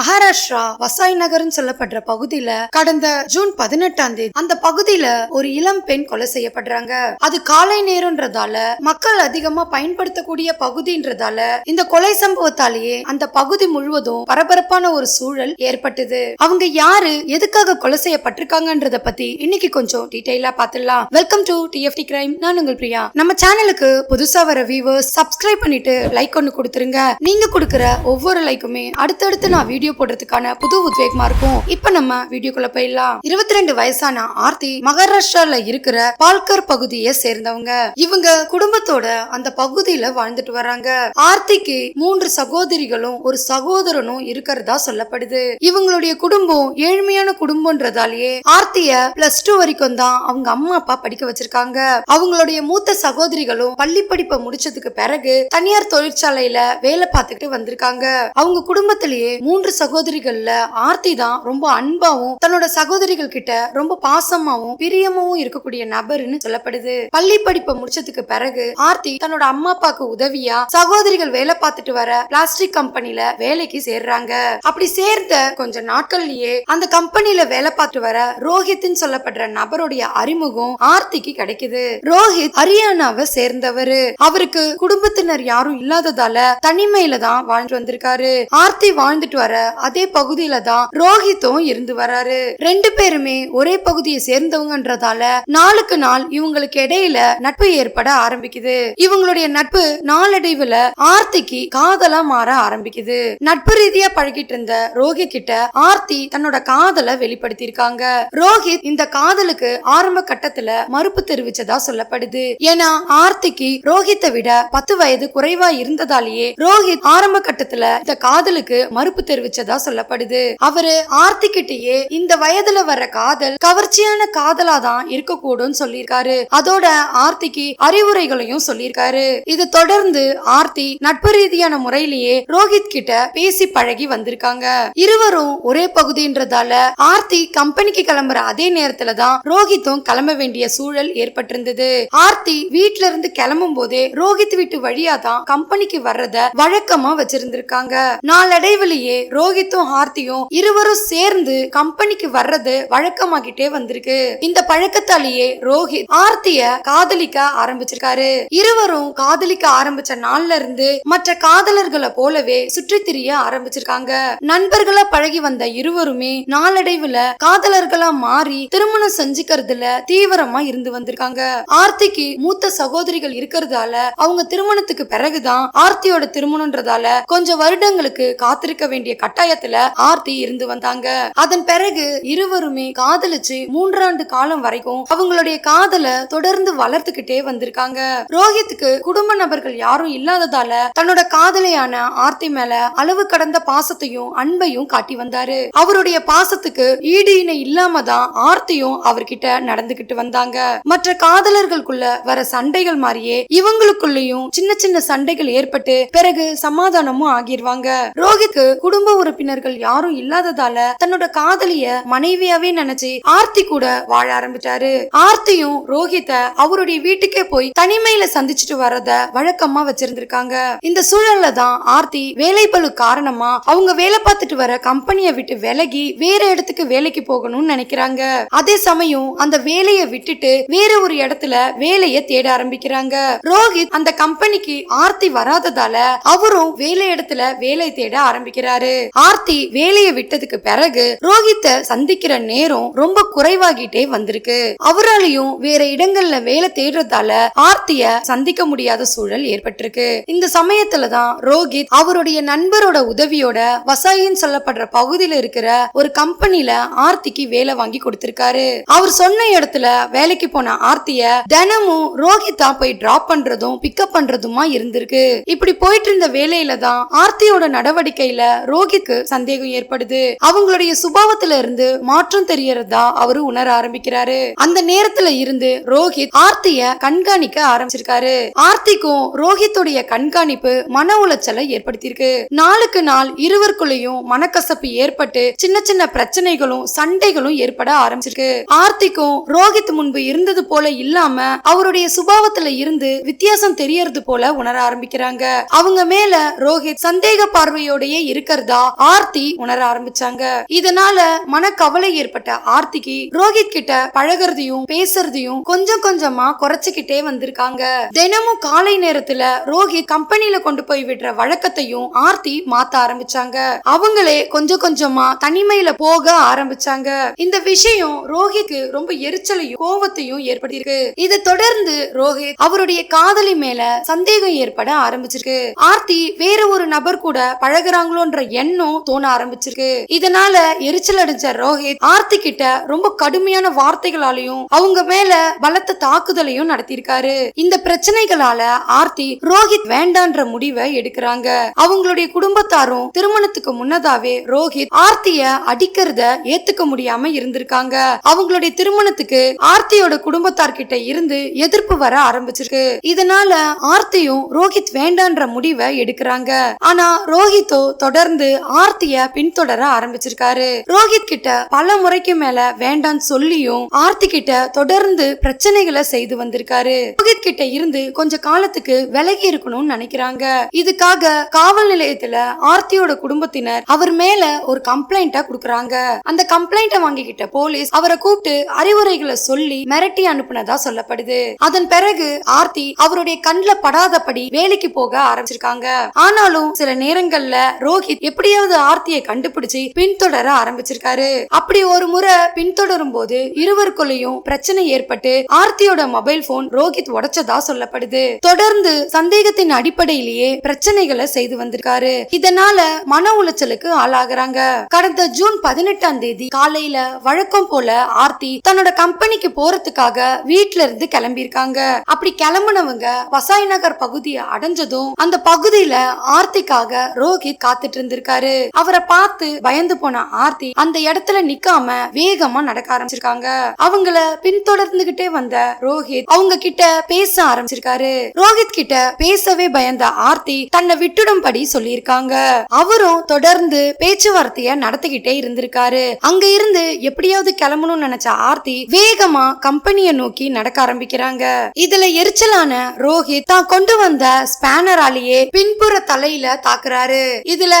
மகாராஷ்டிரா வசாய் நகர்னு சொல்லப்படுற பகுதியில கடந்த ஜூன் பதினெட்டாம் தேதி அந்த பகுதியில ஒரு இளம் பெண் கொலை செய்யப்படுறாங்க. அது காலை நேரம்ன்றதால மக்கள் அதிகமா பயன்படுத்தக்கூடிய பகுதின்றதால இந்த கொலை சம்பவத்தாலேயே அந்த பகுதி முழுவதும் பரபரப்பான ஒரு சூழல் ஏற்பட்டது. அவங்க யாரு எதுக்காக கொலை செய்யப்பட்டிருக்காங்கன்றத பத்தி இன்னைக்கு கொஞ்சம் டீடைலா பாத்துடலாம். Welcome to T F T crime நான் உங்கள் பிரியா. நம்ம சேனலுக்கு புதுசா வர வியூவர்ஸ் சப்ஸ்கிரைப் பண்ணிட்டு லைக் ஒன்னு கொடுத்துருங்க. நீங்க கொடுக்குற ஒவ்வொரு லைக்குமே அடுத்தடுத்து நான் வீடியோ வீடியோ போடுறதுக்கான புது உத்வேகமா இருக்கும். இப்ப நம்ம வீடியோக்குள்ள போயிடலாம். இருபத்தி ரெண்டு வயசான ஆர்த்தி மகாராஷ்டிரால இருக்கிற பால்கர் பகுதியை சேர்ந்தவங்க. இவங்க குடும்பத்தோட அந்த பகுதியில வாழ்ந்துட்டு வராங்க ஆர்த்திக்கு மூன்று சகோதரிகளும் ஒரு சகோதரனும் இருக்கிறதா சொல்லப்படுது. இவங்களுடைய குடும்பம் ஏழ்மையான குடும்பம்ன்றதாலேயே ஆர்த்திய பிளஸ் டூ வரைக்கும் தான் அவங்க அம்மா அப்பா படிக்க வச்சிருக்காங்க. அவங்களுடைய மூத்த சகோதரிகளும் பள்ளி படிப்பை முடிச்சதுக்கு பிறகு தனியார் தொழிற்சாலையில வேலை பார்த்துக்கிட்டு வந்திருக்காங்க. அவங்க குடும்பத்திலேயே மூன்று சகோதரிகள்ல ஆர்த்தி தான் ரொம்ப அன்பாவும் தன்னோட சகோதரிகள் கிட்ட ரொம்ப பாசமாவும் பிரியமாவும் இருக்கக்கூடிய நபர்னு சொல்லப்படுது. பள்ளி படிப்பை முடிச்சதுக்கு பிறகு ஆர்த்தி தன்னோட அம்மா அப்பாக்கு உதவியா சகோதரிகள் வேலை பார்த்துட்டு வர பிளாஸ்டிக் கம்பெனில வேலைக்கு சேர்றாங்க. அப்படி சேர்ந்த கொஞ்ச நாட்கள்லயே அந்த கம்பெனில வேலை பார்த்துட்டு வர ரோஹித்னு சொல்லப்படுற நபருடைய அறிமுகம் ஆர்த்திக்கு கிடைக்குது. ரோஹித் ஹரியானாவை சேர்ந்தவரு. அவருக்கு குடும்பத்தினர் யாரும் இல்லாததால தனிமையில தான் வாழ்ந்து வந்திருக்காரு. ஆர்த்தி வாழ்ந்துட்டு வர அதே பகுதியில தான் ரோஹித்தும் இருந்து வராரு. ரெண்டு பேருமே ஒரே பகுதியை சேர்ந்தவங்கன்றதால நாளுக்கு நாள் இவங்களுக்கு இடையில நட்பு ஏற்பட ஆரம்பிக்குது. இவங்களுடைய நட்பு நாளடைவுல ஆர்த்திக்கு காதலா மாற ஆரம்பிக்குது. நட்பு ரீதியா பழகிட்டு இருந்த ரோஹித் கிட்ட ஆர்த்தி தன்னோட காதலை வெளிப்படுத்தி இருக்காங்க ரோஹித் இந்த காதலுக்கு ஆரம்ப கட்டத்துல மறுப்பு தெரிவிச்சதா சொல்லப்படுது. ஏன்னா ஆர்த்திக்கு ரோஹித்தை விட பத்து வயது குறைவா இருந்ததாலேயே ரோஹித் ஆரம்ப கட்டத்துல இந்த காதலுக்கு மறுப்பு வச்சதா சொல்லப்படுது. அவரு ஆர்த்திக்கிட்டேயே இந்த வயதுல வர்ற காதல் கவர்ச்சியான காதலா தான் இருக்கக்கூடும் சொல்லியிருக்காரு. அதோட ஆர்த்திக்கு அறிவுரைகளையும் சொல்லியிருக்காரு. இது தொடர்ந்து ஆர்த்தி நட்பு ரீதியான முறையிலேயே ரோஹித் கிட்ட பேசி பழகி வந்திருக்காங்க. இருவரும் ஒரே பகுதின்றதால ஆர்த்தி கம்பெனிக்கு கிளம்புற அதே நேரத்துல தான் ரோஹித்தும் கிளம்ப வேண்டிய சூழல் ஏற்பட்டிருந்தது. ஆர்த்தி வீட்ல இருந்து கிளம்பும் போதே ரோஹித் வீட்டு வழியா தான் கம்பெனிக்கு வர்றத வழக்கமா வச்சிருந்திருக்காங்க. நாளடைவிலேயே ரோஹித்தும் ஆர்த்தியும் இருவரும் சேர்ந்து கம்பெனிக்கு வர்றது வழக்கமாகிட்டே வந்திருக்கு. இந்த பழக்கத்தாலேயே ரோஹித் ஆர்த்திய காதலிக்க ஆரம்பிச்சிருக்காரு. இருவரும் காதலிக்க ஆரம்பிச்ச நாள்ல இருந்து மற்ற காதலர்களை போலவே சுற்றி திரிய ஆரம்பிச்சிருக்காங்க. நண்பர்களா பழகி வந்த இருவருமே நாளடைவுல காதலர்களா மாறி திருமணம் செஞ்சுக்கிறதுல தீவிரமா இருந்து வந்திருக்காங்க. ஆர்த்திக்கு மூத்த சகோதரிகள் இருக்கிறதால அவங்க திருமணத்துக்கு பிறகுதான் ஆர்த்தியோட திருமணம்ன்றதால கொஞ்சம் வருடங்களுக்கு காத்திருக்க வேண்டிய கட்டாயத்துல ஆர்த்தி இருந்து வந்தாங்க. அதன் பிறகு இருவருமே காதலிச்சு மூன்றாண்டு காலம் வரைக்கும் அவங்களுடைய காதலை தொடர்ந்து வளர்த்துக்கிட்டே வந்திருக்காங்க. ரோஹித்துக்கு குடும்ப நபர்கள் யாரும் இல்லாததால தன்னோட காதலியான ஆர்த்தி மேல அளவு கடந்த பாசத்தையும் அன்பையும் காட்டி வந்தாரு. அவருடைய பாசத்துக்கு ஈடு இணை இல்லாம தான் ஆர்த்தியும் அவர்கிட்ட நடந்துகிட்டு வந்தாங்க. மற்ற காதலர்களுக்குள்ள வர சண்டைகள் மாதிரியே இவங்களுக்குள்ளயும் சின்ன சின்ன சண்டைகள் ஏற்பட்டு பிறகு சமாதானமும் ஆகிடுவாங்க ரோஹித்துக்கு குடும்ப உறுப்பினர்கள் யாரும் இல்லாததால தன்னோட காதலிய மனைவியாவே நினைச்சு ஆர்த்தி கூட வாழ ஆரம்பிச்சாரு. ஆர்த்தியும் ரோஹித்த அவருடைய வீட்டுக்கே போய் தனிமையில சந்திச்சுட்டு வர்றத வழக்கமா வச்சிருந்திருக்காங்க. இந்த சூழல்ல தான் ஆர்த்தி வேலை பளு காரணமா அவங்க வேலை பார்த்துட்டு வர கம்பெனியை விட்டு விலகி வேற இடத்துக்கு வேலைக்கு போகணும்னு நினைக்கிறாங்க. அதே சமயம் அந்த வேலையை விட்டுட்டு வேற ஒரு இடத்துல வேலையை தேட ஆரம்பிக்கிறாங்க. ரோஹித் அந்த கம்பெனிக்கு ஆர்த்தி வராததால அவரும் வேலை இடத்துல வேலை தேட ஆரம்பிக்கிறாரு. ஆர்த்தி வேலையை விட்டதுக்கு பிறகு ரோஹித்த சந்திக்கிற நேரம் ரொம்ப குறைவாகிட்டே வந்திருக்கு. அவராலையும் வேற இடங்கள்ல வேலை தேடுறதால ஆர்த்திய சந்திக்க முடியாத சூழல் ஏற்பட்டிருக்கு. இந்த சமயத்துலதான் ரோஹித் அவருடைய நண்பரோட உதவியோட வசாயின்னு சொல்லப்படுற பகுதியில இருக்கிற ஒரு கம்பெனில ஆர்த்திக்கு வேலை வாங்கி கொடுத்திருக்காரு. அவர் சொன்ன இடத்துல வேலைக்கு போன ஆர்த்திய தினமும் ரோஹித்தா போய் டிராப் பண்றதும் பிக்கப் பண்றதுமா இருந்திருக்கு. இப்படி போயிட்டு இருந்த வேலையில தான் ஆர்த்தியோட நடவடிக்கையில ரோஹித் ரோஹித்க்கு சந்தேகம் ஏற்படுது? அவங்களுடைய சுபாவத்துல இருந்து மாற்றம் தெரியறதா அவரு உணர ஆரம்பிக்கிறாரு. அந்த நேரத்துல இருந்து ரோஹித் ஆர்த்திய கண்காணிக்க ஆரம்பிச்சிருக்காரு. ஆர்த்திக்கும் ரோஹித்துடைய கண்காணிப்பு மன உளைச்சலை ஏற்படுத்தியிருக்கு. நாளுக்கு நாள் இருவருக்குள்ளயும் மனக்கசப்பு ஏற்பட்டு சின்ன சின்ன பிரச்சனைகளும் சண்டைகளும் ஏற்பட ஆரம்பிச்சிருக்கு. ஆர்த்திக்கும் ரோஹித் முன்பு இருந்தது போல இல்லாம அவருடைய சுபாவத்துல இருந்து வித்தியாசம் தெரியறது போல உணர ஆரம்பிக்கிறாங்க. அவங்க மேல ரோஹித் சந்தேக பார்வையோடய இருக்கிறதா ஆர்த்தி உணர ஆரம்பிச்சாங்க. இதனால மனக்கவலை ஏற்பட்ட ஆர்த்திக்கு ரோஹித் கிட்ட பழகுறதையும் பேசுறதையும் கொஞ்சம் கொஞ்சமா குறைச்சுக்கிட்டே வந்திருக்காங்க. தினமும் காலை நேரத்துல ரோஹித் கம்பெனில கொண்டு போய் விடுற வழக்கத்தையும் ஆர்த்தி மாத்த ஆரம்பிச்சாங்க. அவங்களே கொஞ்சம் கொஞ்சமா தனிமையில போக ஆரம்பிச்சாங்க. இந்த விஷயம் ரோஹிக்கு ரொம்ப எரிச்சலையும் கோவத்தையும் ஏற்படுத்திருக்கு இதை தொடர்ந்து ரோஹித் அவருடைய காதலி மேல சந்தேகம் ஏற்பட ஆரம்பிச்சிருக்கு. ஆர்த்தி வேற ஒரு நபர் கூட பழகுறாங்களோன்ற எண்ணம் தோண ஆரம்பிச்சிருக்கு. இதனால எரிச்சல் அடைஞ்ச ரோஹித் ஆர்த்தி கிட்ட ரொம்ப கடுமையான வார்த்தைகளாலையும் அவங்க மேல பலத்த தாக்குதலையும் நடத்தியிருக்காரு. இந்த பிரச்சனைகளால ஆர்த்தி ரோஹித் வேண்டான்ற முடிவை எடுக்கிறாங்க. அவங்களுடைய குடும்பத்தாரும் திருமணத்துக்கு முன்னதாவே ரோஹித் ஆர்த்திய அடிக்கிறத ஏத்துக்க முடியாம இருந்திருக்காங்க. அவங்களுடைய திருமணத்துக்கு ஆர்த்தியோட குடும்பத்தார் கிட்ட இருந்து எதிர்ப்பு வர ஆரம்பிச்சிருக்கு. இதனால ஆர்த்தியும் ரோஹித் வேண்டான்ற முடிவை எடுக்கிறாங்க. ஆனா ரோஹித்தோ தொடர்ந்து ஆர்த்திய பின்தொடர ஆரம்பிச்சிருக்காரு. ரோஹித் கிட்ட பல முறைக்கு மேல வேண்டான்னு சொல்லியும் ஆர்த்தி கிட்ட தொடர்ந்து பிரச்சனைகளை செய்து வந்திருக்காரு. ரோஹித் கிட்ட இருந்து கொஞ்ச காலத்துக்கு விலகி இருக்கணும்னு நினைக்கிறாங்க. இதுக்காக காவல் நிலையத்துல ஆர்த்தியோட குடும்பத்தினர் அவர் மேல ஒரு கம்ப்ளைண்டா குடுக்கறாங்க. அந்த கம்ப்ளைண்ட வாங்கிக்கிட்ட போலீஸ் அவரை கூப்பிட்டு அறிவுரைகளை சொல்லி மிரட்டி அனுப்புனதா சொல்லப்படுது. அதன் பிறகு ஆர்த்தி அவருடைய கண்ணுல படாதபடி வேலைக்கு போக ஆரம்பிச்சிருக்காங்க. ஆனாலும் சில நேரங்கள்ல ரோஹித் எப்படி எப்படியாவது ஆர்த்தியை கண்டுபிடிச்சு பின்தொடர ஆரம்பிச்சிருக்காரு. அப்படி ஒரு முறை பின்தொடரும் போது இருவருக்குள்ளயும் பிரச்சனை ஏற்பட்டு ஆர்த்தியோட மொபைல் போன் ரோஹித் உடைச்சதா சொல்லப்படுது. தொடர்ந்து சந்தேகத்தின் அடிப்படையிலேயே பிரச்சனைகளை செய்து வந்திருக்காரு. இதனால மன உளைச்சலுக்கு ஆளாகிறாங்க. கடந்த ஜூன் பதினெட்டாம் தேதி காலையில வழக்கம் போல ஆர்த்தி தன்னோட கம்பெனிக்கு போறதுக்காக வீட்ல இருந்து கிளம்பியிருக்காங்க. அப்படி கிளம்புனவங்க வசாய் நகர் பகுதியை அடைஞ்சதும் அந்த பகுதியில ஆர்த்திக்காக ரோஹித் காத்துட்டு இருந்திருக்காரு. அவரை பார்த்து பயந்து போன ஆர்த்தி அந்த இடத்துல நிக்காம வேகமா நடக்க ஆரம்பிச்சிருக்காங்க. அவங்கள பின்தொடர்ந்துகிட்டே வந்த ரோஹித் அவங்க கிட்ட பேச ஆரம்பிச்சிருக்காரு. ரோஹித் கிட்ட பேசவே பயந்த ஆர்த்தி தன்னை விட்டுடும்படி சொல்லியிருக்காங்க. அவரும் தொடர்ந்து பேச்சுவார்த்தைய நடத்திக்கிட்டே இருந்திருக்காரு. அங்க இருந்து எப்படியாவது கிளம்பணும்னு நினைச்ச ஆர்த்தி வேகமா கம்பெனியை நோக்கி நடக்க ஆரம்பிக்கிறாங்க. இதுல எரிச்சலான ரோஹித் தான் கொண்டு வந்த ஸ்பேனராலேயே பின்புற தலையில தாக்குறாரு. இதுல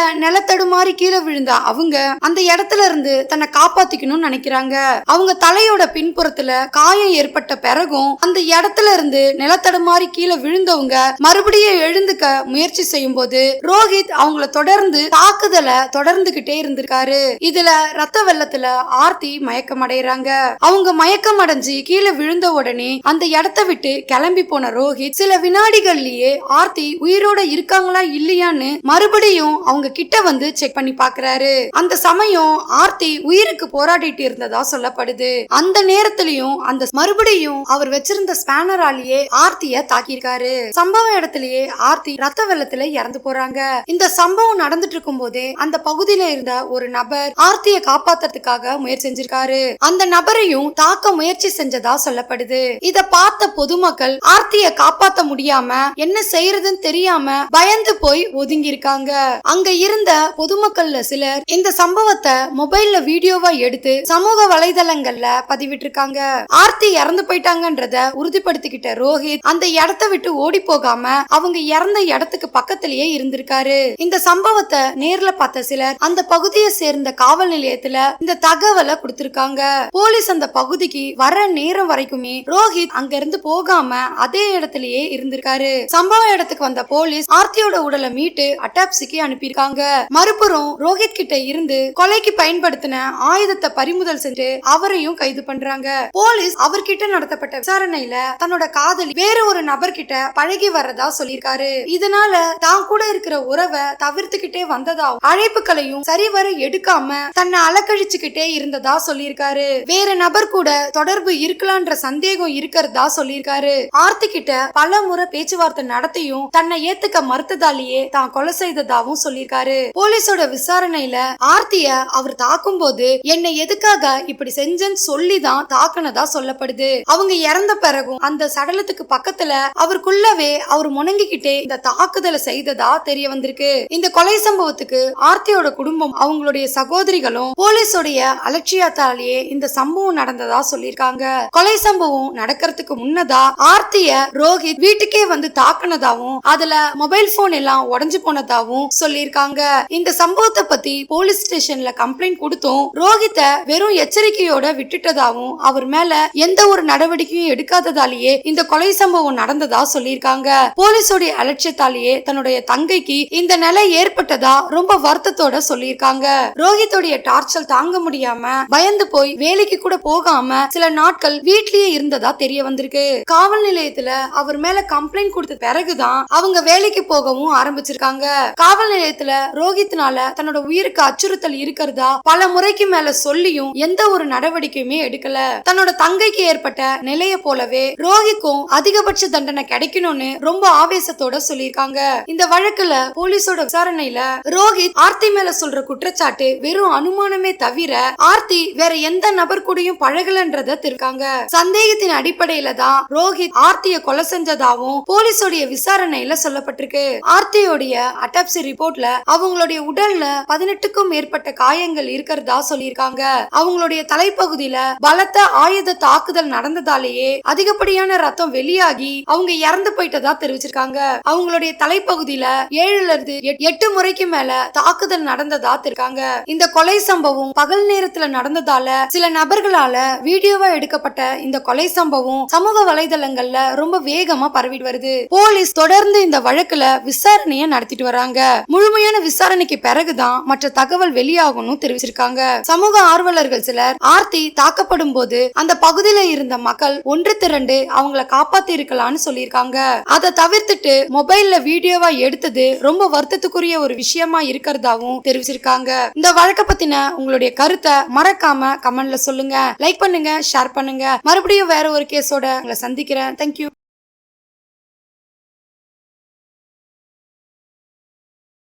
தடுமாறி கீழே விழுந்த அவங்க அந்த இடத்துல இருந்து தன்னை காப்பாத்திக்கணும்னு நினைக்கிறாங்க. அவங்க தலையோட பின்புறத்துல காயம் ஏற்பட்ட பிறகும் அந்த இடத்துல இருந்து நிலத்தடுமாறி கீழே விழுந்தவங்க மறுபடியும் எழுந்துக்க முயற்சி செய்யும் போது ரோஹித் அவங்கள தொடர்ந்து தாக்குதலை தொடர்ந்துகிட்டே இருந்திருக்காரு. இதுல ரத்த வெள்ளத்துல ஆர்த்தி மயக்கம் அடைறாங்க அவங்க மயக்கம் அடைஞ்சு கீழே விழுந்த உடனே அந்த இடத்தை விட்டு கிளம்பி போன ரோஹித் சில வினாடிகள்லயே ஆர்த்தி உயிரோட இருக்காங்களா இல்லையான்னு மறுபடியும் அவங்க கிட்ட வந்து வந்து செக் பண்ணி பாக்குறாரு. அந்த சமயம் ஆர்த்தி உயிருக்கு போராடிட்டு இருந்ததா சொல்லப்படுது. அந்த நேரத்திலயும் அந்த மறுபடியும் அவர் வச்சிருந்த ஸ்பேனராலேயே ஆர்த்திய தாக்கியிருக்காரு. சம்பவ இடத்திலேயே ஆர்த்தி ரத்த வெள்ளத்துல இறந்து போறாங்க. இந்த சம்பவம் நடந்துட்டு இருக்கும் போதே அந்த பகுதியில இருந்த ஒரு நபர் ஆர்த்திய காப்பாத்துறதுக்காக முயற்சி செஞ்சிருக்காரு. அந்த நபரையும் தாக்க முயற்சி செஞ்சதா சொல்லப்படுது. இத பார்த்த பொதுமக்கள் ஆர்த்திய காப்பாத்த முடியாம என்ன செய்யறதுன்னு தெரியாம பயந்து போய் ஒதுங்கி இருக்காங்க அங்க இருந்த பொதுமக்கள்ல சிலர் இந்த சம்பவத்தை மொபைல்ல வீடியோவா எடுத்து சமூக வலைதளங்கள்ல பதிவிட்டிருக்காங்க. ஆர்த்தி இறந்து போயிட்டாங்கன்றத உறுதிப்படுத்திக்கிட்ட ரோஹித் அந்த இடத்த விட்டு ஓடி போகாம அவங்க இறந்த இடத்துக்கு பக்கத்திலேயே இருந்திருக்காரு. இந்த சம்பவத்தை நேர்ல பார்த்த சிலர் அந்த பகுதியை சேர்ந்த காவல் நிலையத்துல இந்த தகவலை கொடுத்திருக்காங்க. போலீஸ் அந்த பகுதிக்கு வர நேரம் வரைக்குமே ரோஹித் அங்க இருந்து போகாம அதே இடத்திலேயே இருந்திருக்காரு. சம்பவ இடத்துக்கு வந்த போலீஸ் ஆர்த்தியோட உடலை மீட்டு அட்டாப்சிக்கு அனுப்பியிருக்காங்க. மறுபுறம் ரோஹித் கிட்ட இருந்து கொலைக்கு பயன்படுத்தின ஆயுதத்தை பறிமுதல் செஞ்சு அவரையும் கைது பண்றாங்க. போலீஸ் அவர்கிட்ட நடத்தப்பட்ட விசாரணையில தன்னோட காதலி வேற ஒரு நபர்கிட்ட பழகி வர்றதா சொல்லியிருக்காரு. இதனால தான் கூட இருக்கிற உறவை தவிர்த்துக்கிட்டே வந்ததா அழைப்புகளையும் சரிவர எடுக்காம தன்னை அலக்கழிச்சுக்கிட்டே இருந்ததா சொல்லியிருக்காரு. வேற நபர் கூட தொடர்பு இருக்கலான்ற சந்தேகம் இருக்கிறதா சொல்லியிருக்காரு. ஆர்த்தி கிட்ட பல முறை பேச்சுவார்த்தை நடத்தியும் தன்னை ஏத்துக்க மறுத்ததாலேயே தான் கொலை செய்ததாவும் சொல்லியிருக்காரு. போலீஸோட விசாரணையில ஆர்த்திய அவர் தாக்கும் போது என்னை எதுக்காக இப்படி செஞ்சேன்னு சொல்லிதான் தாக்குனதா சொல்லப்படுது. அவங்க இறந்த பிறகும் அந்த சடலத்துக்கு பக்கத்துல அவருக்குள்ளவே அவர் முணங்கிக்கிட்டே இந்த தாக்குதலை செய்ததா தெரிய வந்திருக்கு. இந்த கொலை சம்பவத்துக்கு ஆர்த்தியோட குடும்பம் அவங்களுடைய சகோதரிகளும் போலீஸோடைய அலட்சியத்தாலேயே இந்த சம்பவம் நடந்ததா சொல்லியிருக்காங்க. கொலை சம்பவம் நடக்கிறதுக்கு முன்னதா ஆர்த்திய ரோஹித் வீட்டுக்கே வந்து தாக்குனதாவும் அதுல மொபைல் போன் எல்லாம் உடைஞ்சு போனதாவும் சொல்லியிருக்காங்க. இந்த சம்பவத்தை பத்தி போலீஸ் ஸ்டேஷன்ல கம்ப்ளைண்ட் கொடுத்தும் ரோஹித்த வெறும் எச்சரிக்கையோட விட்டுட்டதாவும் அவர் மேல எந்த ஒரு நடவடிக்கையும் எடுக்காததாலேயே இந்த கொலை சம்பவம் நடந்ததா சொல்லியிருக்காங்க. போலீஸோடைய அலட்சியத்தாலேயே தன்னுடைய தங்கைக்கு இந்த நிலை ஏற்பட்டதா ரொம்ப வருத்தத்தோட சொல்லியிருக்காங்க. ரோஹித்தோடைய டார்ச்சல் தாங்க முடியாம பயந்து போய் வேலைக்கு கூட போகாம சில நாட்கள் வீட்லயே இருந்ததா தெரிய வந்திருக்கு. காவல் நிலையத்துல அவர் மேல கம்ப்ளைண்ட் கொடுத்த பிறகுதான் அவங்க வேலைக்கு போகவும் ஆரம்பிச்சிருக்காங்க. காவல் நிலையத்துல ரோஹித்னால தன்னோட உயிருக்கு அச்சுறுத்தல் இருக்கிறதா பல முறைக்கு மேல சொல்லியும் எந்த ஒரு நடவடிக்கையுமே எடுக்கல. தன்னோட தங்கைக்கு ஏற்பட்ட நிலைய போலவே ரோஹிக்கும் அதிகபட்ச தண்டனை கிடைக்கணும்னு ரொம்ப ஆவேசத்தோட சொல்லியிருக்காங்க. இந்த வழக்குல போலீஸோட விசாரணையில ரோஹித் ஆர்த்தி மேல சொல்ற குற்றச்சாட்டு வெறும் அனுமானமே தவிர ஆர்த்தி வேற எந்த நபர் கூடயும் பழகலன்றத திருக்காங்க சந்தேகத்தின் அடிப்படையில தான் ரோஹித் ஆர்த்திய கொலை செஞ்சதாவும் போலீஸோடைய விசாரணையில சொல்லப்பட்டிருக்கு. ஆர்த்தியோடைய அட்டாப்சி ரிப்போர்ட்ல அவங்களோட அவங்களுடைய உடல்ல பதினெட்டுக்கும் மேற்பட்ட காயங்கள் இருக்கிறதா சொல்லியிருக்காங்க. அவங்களுடைய தலைப்பகுதியில பலத்த ஆயுத தாக்குதல் நடந்ததாலேயே அதிகப்படியான ரத்தம் வெளியாகி அவங்க இறந்து போயிட்டதா தெரிவிச்சிருக்காங்க. அவங்களுடைய தலைப்பகுதியில ஏழுல இருந்து எட்டு முறைக்கு மேல தாக்குதல் நடந்ததா இருக்காங்க இந்த கொலை சம்பவம் பகல் நேரத்துல நடந்ததால சில நபர்களால வீடியோவா எடுக்கப்பட்ட இந்த கொலை சம்பவம் சமூக வலைதளங்கள்ல ரொம்ப வேகமா பரவிட்டு வருது. போலீஸ் தொடர்ந்து இந்த வழக்குல விசாரணைய நடத்திட்டு வராங்க. முழுமையான விசாரணை விசாரணைக்கு பிறகுதான் மற்ற தகவல் வெளியாகும்னு தெரிவிச்சிருக்காங்க. சமூக ஆர்வலர்கள் சிலர் ஆர்த்தி தாக்கப்படும் போது அந்த பகுதியில இருந்த மக்கள் ஒன்று திரண்டு அவங்கள காப்பாத்தி இருக்கலாம்னு சொல்லியிருக்காங்க. அதை தவிர்த்துட்டு மொபைல்ல வீடியோவா எடுத்தது ரொம்ப வருத்தத்துக்குரிய ஒரு விஷயமா இருக்கிறதாவும் தெரிவிச்சிருக்காங்க. இந்த வழக்க பத்தின உங்களுடைய கருத்தை மறக்காம கமெண்ட்ல சொல்லுங்க. லைக் பண்ணுங்க ஷேர் பண்ணுங்க. மறுபடியும் வேற ஒரு கேஸோட உங்களை சந்திக்கிறேன். தேங்க்யூ